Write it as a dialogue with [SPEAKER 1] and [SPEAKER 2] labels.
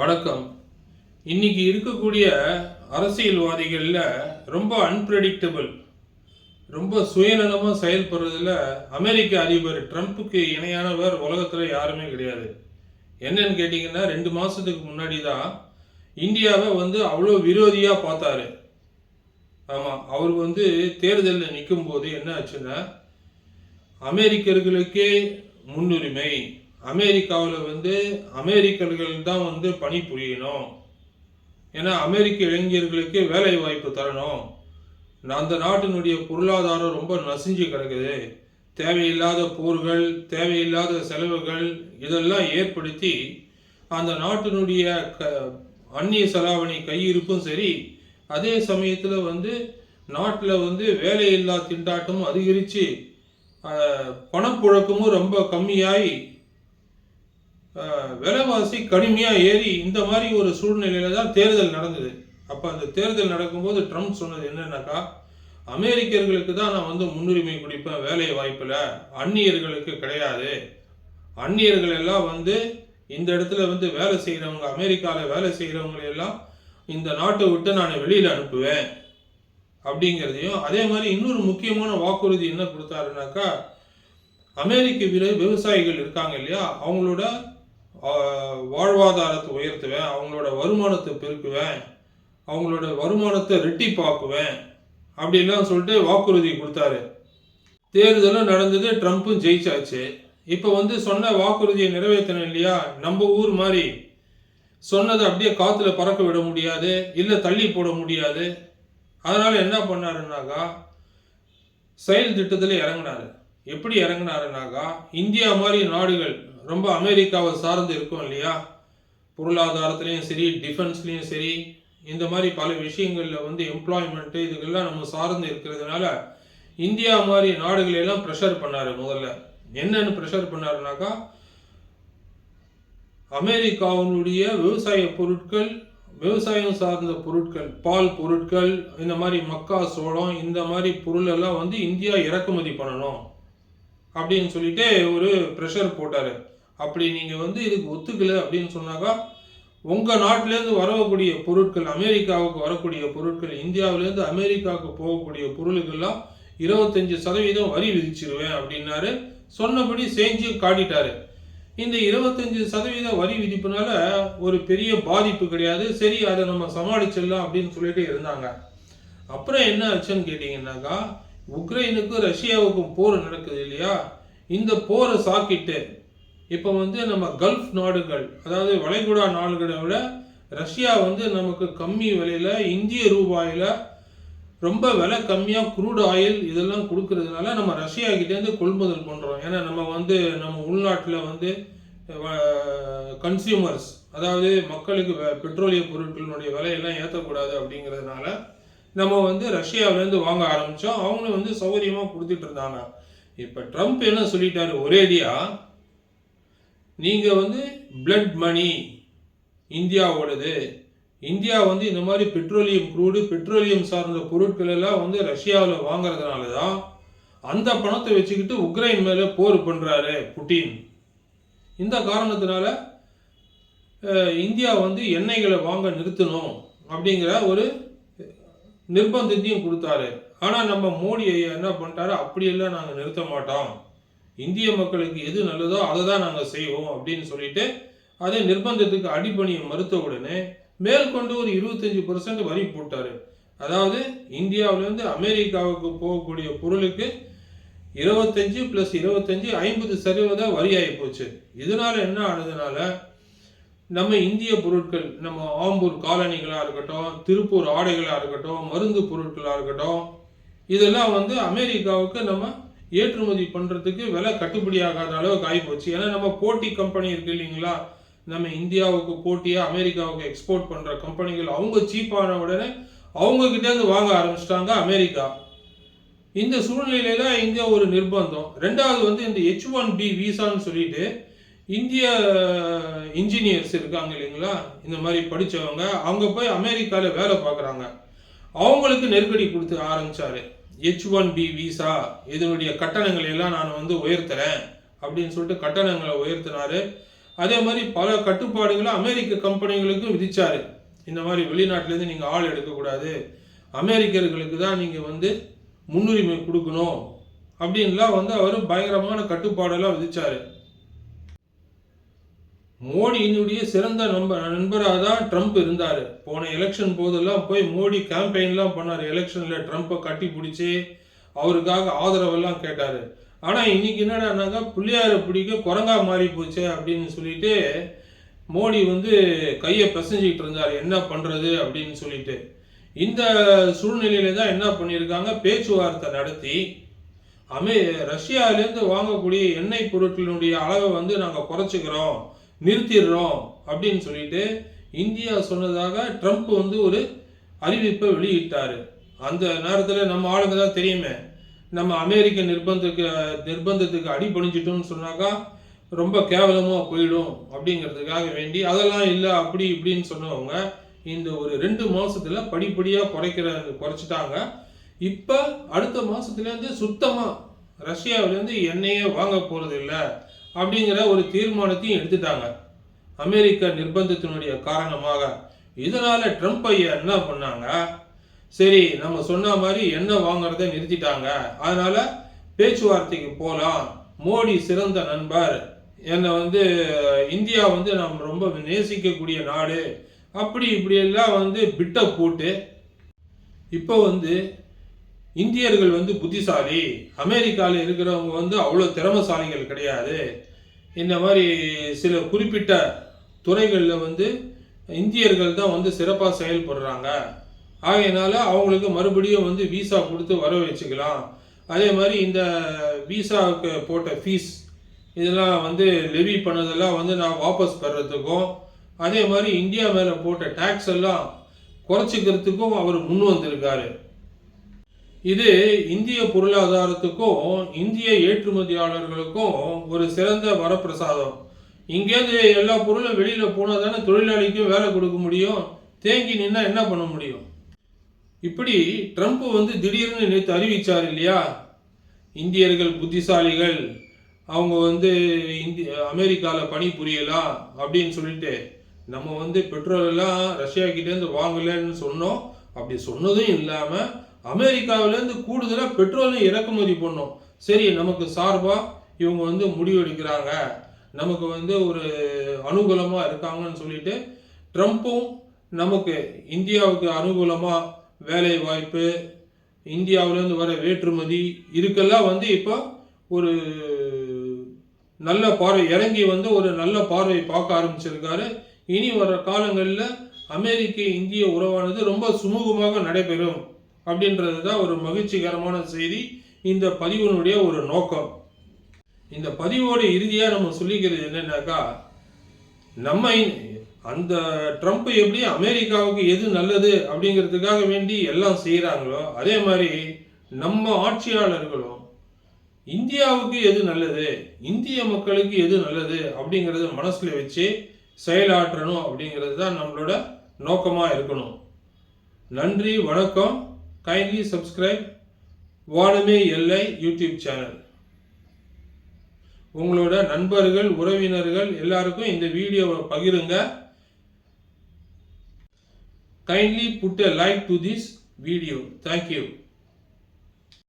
[SPEAKER 1] வணக்கம். இன்னைக்கு இருக்கக்கூடிய அரசியல்வாதிகளில் ரொம்ப அன்பிரடிக்டபிள் ரொம்ப சுயநலமாக செயல்படுறதுல அமெரிக்க அதிபர் ட்ரம்ப்புக்கு இணையானவர் உலகத்தில் யாருமே கிடையாது. என்னன்னு கேட்டிங்கன்னா ரெண்டு மாதத்துக்கு முன்னாடி தான் இந்தியாவை வந்து அவ்வளோ விரோதியாக பார்த்தாரு. ஆமாம் அவர் வந்து தேர்தலில் நிற்கும் போது என்ன ஆச்சுன்னா அமெரிக்கர்களுக்கே முன்னுரிமை அமெரிக்காவில் வந்து அமெரிக்கர்கள் தான் வந்து பணி புரியணும் ஏன்னா அமெரிக்க இளைஞர்களுக்கு வேலை வாய்ப்பு தரணும். அந்த நாட்டினுடைய பொருளாதாரம் ரொம்ப நசிஞ்சு கிடக்குது. தேவையில்லாத போர்கள் தேவையில்லாத செலவுகள் இதெல்லாம் ஏற்படுத்தி அந்த நாட்டினுடைய க அந்நிய செலாவணி கையிருப்பும் சரி அதே சமயத்தில் வந்து நாட்டில் வந்து வேலையில்லா திண்டாட்டமும் அதிகரித்து பணப்புழக்கமும் ரொம்ப கம்மியாகி விலைவாசி கடுமையாக ஏறி இந்த மாதிரி ஒரு சூழ்நிலையில் தான் தேர்தல் நடந்தது. அப்போ அந்த தேர்தல் நடக்கும்போது ட்ரம்ப் சொன்னது என்னன்னாக்கா அமெரிக்கர்களுக்கு தான் நான் வந்து முன்னுரிமை கொடுப்பேன் வேலை வாய்ப்பில் அந்நியர்களுக்கு கிடையாது. அந்நியர்கள் எல்லாம் வந்து இந்த இடத்துல வந்து வேலை செய்கிறவங்க அமெரிக்காவில் வேலை செய்கிறவங்களை எல்லாம் இந்த நாட்டை விட்டு நான் வெளியில் அனுப்புவேன் அப்படிங்கிறதையும் அதே மாதிரி இன்னொரு முக்கியமான வாக்குறுதி என்ன கொடுத்தாருனாக்கா அமெரிக்க விலை விவசாயிகள் இருக்காங்க இல்லையா? அவங்களோட வாழ்வாதாரத்தை உயர்த்துவேன் அவங்களோட வருமானத்தை பெருக்குவேன் அவங்களோட வருமானத்தை ரெட்டி பார்க்குவேன் அப்படின்லாம் சொல்லிட்டு வாக்குறுதி கொடுத்தாரு. தேர்தலும் நடந்தது ட்ரம்ப்பும் ஜெயிச்சாச்சு. இப்போ வந்து சொன்ன வாக்குறுதியை நிறைவேற்றணும் இல்லையா? நம்ம ஊர் மாதிரி சொன்னதை அப்படியே காற்றுல பறக்க விட முடியாது இல்லை தள்ளி போட முடியாது. அதனால் என்ன பண்ணாருன்னாக்கா செயல் திட்டத்தில் இறங்கினாரு. எப்படி இறங்கினாருனாக்கா இந்தியா மாதிரி நாடுகள் ரொம்ப அமெரிக்காவை சார்ந்து இருக்கும் இல்லையா? பொருளாதாரத்துலேயும் சரி டிஃபென்ஸ்லேயும் சரி இந்த மாதிரி பல விஷயங்களில் வந்து எம்ப்ளாய்மெண்ட்டு இதுக்கெல்லாம் நம்ம சார்ந்து இருக்கிறதுனால இந்தியா மாதிரி நாடுகளையெல்லாம் ப்ரெஷர் பண்ணார் முதல்ல. என்னன்னு ப்ரெஷர் பண்ணாருனாக்கா அமெரிக்காவினுடைய விவசாய பொருட்கள் விவசாயம் சார்ந்த பொருட்கள் பால் பொருட்கள் இந்த மாதிரி மக்கா சோளம் இந்த மாதிரி பொருளெல்லாம் வந்து இந்தியா இறக்குமதி பண்ணணும் அப்படின்னு சொல்லிட்டு ஒரு ப்ரெஷர் போட்டார். அப்படி நீங்கள் வந்து இதுக்கு ஒத்துக்கலை அப்படின்னு சொன்னாக்கா உங்கள் நாட்டிலேருந்து வரக்கூடிய பொருட்கள் அமெரிக்காவுக்கு வரக்கூடிய பொருட்கள் இந்தியாவிலேருந்து அமெரிக்காவுக்கு போகக்கூடிய பொருளுக்கெல்லாம் இருபத்தஞ்சி சதவீதம் வரி விதிச்சிருவேன் அப்படின்னாரு. சொன்னபடி செஞ்சு காட்டிட்டாரு. இந்த இருபத்தஞ்சி சதவீத வரி விதிப்புனால ஒரு பெரிய பாதிப்பு கிடையாது. சரி அதை நம்ம சமாளிச்சிடலாம் அப்படின்னு சொல்லிட்டு இருந்தாங்க. அப்புறம் என்ன ஆச்சுன்னு கேட்டிங்கன்னாக்கா உக்ரைனுக்கும் ரஷ்யாவுக்கும் போர் நடக்குது இல்லையா? இந்த போரை சாக்கிட்டு இப்போ வந்து நம்ம கல்ஃப் நாடுகள் அதாவது வளைகுடா நாடுகளை விட ரஷ்யா வந்து நமக்கு கம்மி விலையில் இந்திய ரூபாயில் ரொம்ப விலை கம்மியாக குரூட் ஆயில் இதெல்லாம் கொடுக்கறதுனால நம்ம ரஷ்யா கிட்டேருந்து கொள்முதல் பண்ணுறோம் ஏன்னா நம்ம வந்து நம்ம உள்நாட்டில் வந்து கன்சியூமர்ஸ் அதாவது மக்களுக்கு பெட்ரோலிய பொருட்களினுடைய விலையெல்லாம் ஏற்றக்கூடாது அப்படிங்கிறதுனால நம்ம வந்து ரஷ்யாவிலேருந்து வாங்க ஆரம்பித்தோம் அவங்களும் வந்து சௌகரியமாக கொடுத்துட்டு இருந்தாங்க. இப்போ ட்ரம்ப் என்ன சொல்லிட்டாரு? ஒரேடியாக நீங்கள் வந்து பிளட் மணி இந்தியாவோடது. இந்தியா வந்து இந்த மாதிரி பெட்ரோலியம் க்ரூடு பெட்ரோலியம் சார்ந்த பொருட்கள் எல்லாம் வந்து ரஷ்யாவில் வாங்குறதுனால தான் அந்த பணத்தை வச்சுக்கிட்டு உக்ரைன் மேலே போர் பண்ணுறாரு புட்டின். இந்த காரணத்தினால இந்தியா வந்து எண்ணெய்களை வாங்க நிறுத்தணும் அப்படிங்கிற ஒரு நிர்பந்தத்தையும் கொடுத்தாரு. ஆனால் நம்ம மோடி ஐயா என்ன பண்ணிட்டாரு? அப்படியெல்லாம் நாங்கள் நிறுத்த மாட்டோம். இந்திய மக்களுக்கு எது நல்லதோ அதை தான் நாங்கள் செய்வோம் அப்படின்னு சொல்லிட்டு அதே நிர்பந்தத்துக்கு அடிப்பணியை மறுத்த உடனே மேற்கொண்டு ஒரு இருபத்தஞ்சி பர்சன்ட் வரி போட்டார். அதாவது இந்தியாவிலேருந்து அமெரிக்காவுக்கு போகக்கூடிய பொருளுக்கு இருபத்தஞ்சு ப்ளஸ் இருபத்தஞ்சு ஐம்பது சதவீத வரி ஆகி போச்சு. இதனால் என்ன ஆனதுனால நம்ம இந்திய பொருட்கள் நம்ம ஆம்பூர் காலனிகளாக இருக்கட்டும் திருப்பூர் ஆடைகளாக இருக்கட்டும் மருந்து பொருட்களாக இருக்கட்டும் இதெல்லாம் வந்து அமெரிக்காவுக்கு நம்ம ஏற்றுமதி பண்ணுறதுக்கு விலை கட்டுப்படியாகாத அளவுக்கு ஆகிப்போச்சு. ஏன்னா நம்ம போட்டி கம்பெனி இருக்கு இல்லைங்களா? நம்ம இந்தியாவுக்கு போட்டியாக அமெரிக்காவுக்கு எக்ஸ்போர்ட் பண்ணுற கம்பெனிகள் அவங்க சீப்பான உடனே அவங்ககிட்டேருந்து வாங்க ஆரம்பிச்சிட்டாங்க அமெரிக்கா. இந்த சூழ்நிலையில இங்கே ஒரு நிர்பந்தம். ரெண்டாவது வந்து இந்த ஹெச் ஒன் பி விசான்னு சொல்லிட்டு இந்திய இன்ஜினியர்ஸ் இருக்காங்க இல்லைங்களா? இந்த மாதிரி படித்தவங்க அவங்க போய் அமெரிக்காவில் வேலை பார்க்குறாங்க. அவங்களுக்கு நெருக்கடி கொடுத்து ஆரம்பிச்சாரு. ஹெச் ஒன் பி விசா இதனுடைய கட்டணங்களை எல்லாம் நான் வந்து உயர்த்துறேன் அப்படின்னு சொல்லிட்டு கட்டணங்களை உயர்த்தினாரு. அதே மாதிரி பல கட்டுப்பாடுகளை அமெரிக்க கம்பெனிகளுக்கும் விதிச்சாரு. இந்த மாதிரி வெளிநாட்டிலேருந்து நீங்கள் ஆள் எடுக்கக்கூடாது. அமெரிக்கர்களுக்கு தான் நீங்கள் வந்து முன்னுரிமை கொடுக்கணும் அப்படின்லாம் வந்து அவர் பயங்கரமான கட்டுப்பாடெல்லாம் விதிச்சாரு. மோடியினுடைய சிறந்த நம்ப நண்பராக தான் ட்ரம்ப் இருந்தார். போன எலெக்ஷன் போதெல்லாம் போய் மோடி கேம்பெயின்லாம் பண்ணார். எலெக்ஷனில் ட்ரம்ப்பை கட்டி பிடிச்சி அவருக்காக ஆதரவெல்லாம் கேட்டார். ஆனால் இன்னைக்கு என்னடானாக்கா பிள்ளையாரை பிடிக்க குரங்கா மாறி போச்சு அப்படின்னு சொல்லிட்டு மோடி வந்து கையை பிசைஞ்சிக்கிட்டு இருந்தார். என்ன பண்ணுறது அப்படின்னு சொல்லிட்டு. இந்த சூழ்நிலையில தான் என்ன பண்ணியிருக்காங்க? பேச்சுவார்த்தை நடத்தி அமே ரஷ்யாவிலேருந்து வாங்கக்கூடிய எண்ணெய் பொருட்களினுடைய அளவை வந்து நாங்கள் குறைச்சிக்கிறோம். நிறுத்திடுறோம் அப்படின்னு சொல்லிட்டு இந்தியா சொன்னதாக ட்ரம்ப் வந்து ஒரு அறிவிப்பை வெளியிட்டார். அந்த நேரத்தில் நம்ம ஆளுங்க தான் தெரியுமே. நம்ம அமெரிக்க நிர்பந்தத்துக்கு நிர்பந்தத்துக்கு அடிபணிஞ்சிட்டோம்னு சொன்னாக்கா ரொம்ப கேவலமாக போயிடும் அப்படிங்கிறதுக்காக வேண்டி அதெல்லாம் இல்லை அப்படி இப்படின்னு சொன்னவங்க இந்த ஒரு ரெண்டு மாதத்தில் படிப்படியாக குறைக்கிற குறைச்சிட்டாங்க. இப்போ அடுத்த மாதத்துலேருந்து சுத்தமாக ரஷ்யாவிலேருந்து எண்ணெயே வாங்க போகிறது இல்லை அப்படிங்கிற ஒரு தீர்மானத்தையும் எடுத்துட்டாங்க. அமெரிக்க நிர்பந்தத்தினுடைய காரணமாக இதனால ட்ரம்ப் ஐயா என்ன பண்ணாங்க? சரி நம்ம சொன்ன மாதிரி எண்ணெய் வாங்குறத நிறுத்திட்டாங்க. அதனால பேச்சுவார்த்தைக்கு போகலாம் மோடி சிறந்த நண்பர். என்னை வந்து இந்தியா வந்து நாம் ரொம்ப நேசிக்கக்கூடிய நாடு. அப்படி இப்படியெல்லாம் வந்து பிட்டை போட்டு இப்போ வந்து இந்தியர்கள் வந்து புத்திசாலி. அமெரிக்காவில் இருக்கிறவங்க வந்து அவ்வளோ திறமசாலிகள் கிடையாது. இந்த மாதிரி சில குறிப்பிட்ட துறைகளில் வந்து இந்தியர்கள் தான் வந்து சிறப்பாக செயல்படுறாங்க. ஆகையினால அவங்களுக்கு மறுபடியும் வந்து விசா கொடுத்து வர வச்சுக்கலாம். அதே மாதிரி இந்த விசாவுக்கு போட்ட ஃபீஸ் இதெல்லாம் வந்து லெவி பண்ணதெல்லாம் வந்து நான் வாபஸ் பெறத்துக்கும் அதே மாதிரி இந்தியா மேலே போட்ட டேக்ஸ் எல்லாம் குறைச்சிக்கிறதுக்கும் அவர் முன் வந்திருக்காரு. இது இந்திய பொருளாதாரத்துக்கும் இந்திய ஏற்றுமதியாளர்களுக்கும் ஒரு சிறந்த வரப்பிரசாதம். இங்கேருந்து எல்லா பொருளும் வெளியில் போனால் தானே தொழிலாளிக்கும் வேலை கொடுக்க முடியும். தேங்கி நின்னா என்ன பண்ண முடியும்? இப்படி ட்ரம்ப் வந்து திடீர்னு நேற்று அறிவிச்சார் இல்லையா? இந்தியர்கள் புத்திசாலிகள் அவங்க வந்து இந்தி அமெரிக்காவில் பணி புரியலாம் அப்படின்னு சொல்லிட்டு நம்ம வந்து பெட்ரோல் எல்லாம் ரஷ்யா கிட்டேருந்து வாங்கலைன்னு சொன்னோம். அப்படி சொன்னதும் இல்லாமல் அமெரிக்காவிலேருந்து கூடுதலாக பெட்ரோலையும் இறக்குமதி பண்ணோம். சரி நமக்கு சார்பாக இவங்க வந்து முடிவெடுக்கிறாங்க. நமக்கு வந்து ஒரு அனுகூலமாக இருக்காங்கன்னு சொல்லிட்டு ட்ரம்ப்பும் நமக்கு இந்தியாவுக்கு அனுகூலமாக வேலை வாய்ப்பு இந்தியாவிலேருந்து வர வேற்றுமதி இதுக்கெல்லாம் வந்து இப்போ ஒரு நல்ல பார்வை இறங்கி வந்து ஒரு நல்ல பார்வை பார்க்க ஆரம்பிச்சிருக்காரு. இனி வர காலங்களில் அமெரிக்க இந்திய உறவானது ரொம்ப சுமூகமாக நடைபெறும். அப்படின்றது தான் ஒரு மகிழ்ச்சிகரமான செய்தி. இந்த பதிவினுடைய ஒரு நோக்கம். இந்த பதிவோட இறுதியாக நம்ம சொல்லிக்கிறது என்னன்னாக்கா நம்ம அந்த ட்ரம்ப் எப்படி அமெரிக்காவுக்கு எது நல்லது அப்படிங்கிறதுக்காக வேண்டி எல்லாம் செய்கிறாங்களோ அதே மாதிரி நம்ம ஆட்சியாளர்களும் இந்தியாவுக்கு எது நல்லது இந்திய மக்களுக்கு எது நல்லது அப்படிங்கிறத மனசில் வச்சு செயலாற்றணும் அப்படிங்கிறது தான் நம்மளோட நோக்கமாக இருக்கணும். நன்றி வணக்கம். கைண்ட்லி சப்ஸ்கிரைப் வானமே எல்லை யூடியூப் சேனல் உங்களோட நண்பர்கள் உறவினர்கள் எல்லாருக்கும் இந்த வீடியோவை பகிருங்க. Kindly put a like to this video thank you